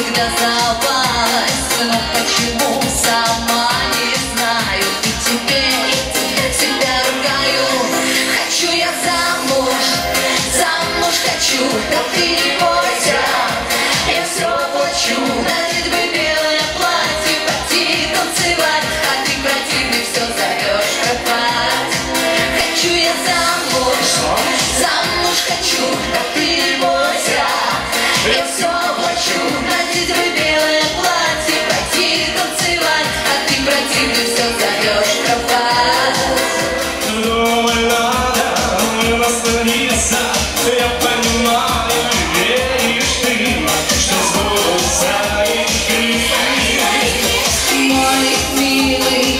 всегда сдавалась, но почему сама не знаю. И теперь всегда ругаю, хочу я замуж, замуж хочу, да ты не можешь. feeling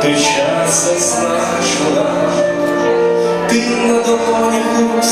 Ты часто знаешь, Ты на долоне рук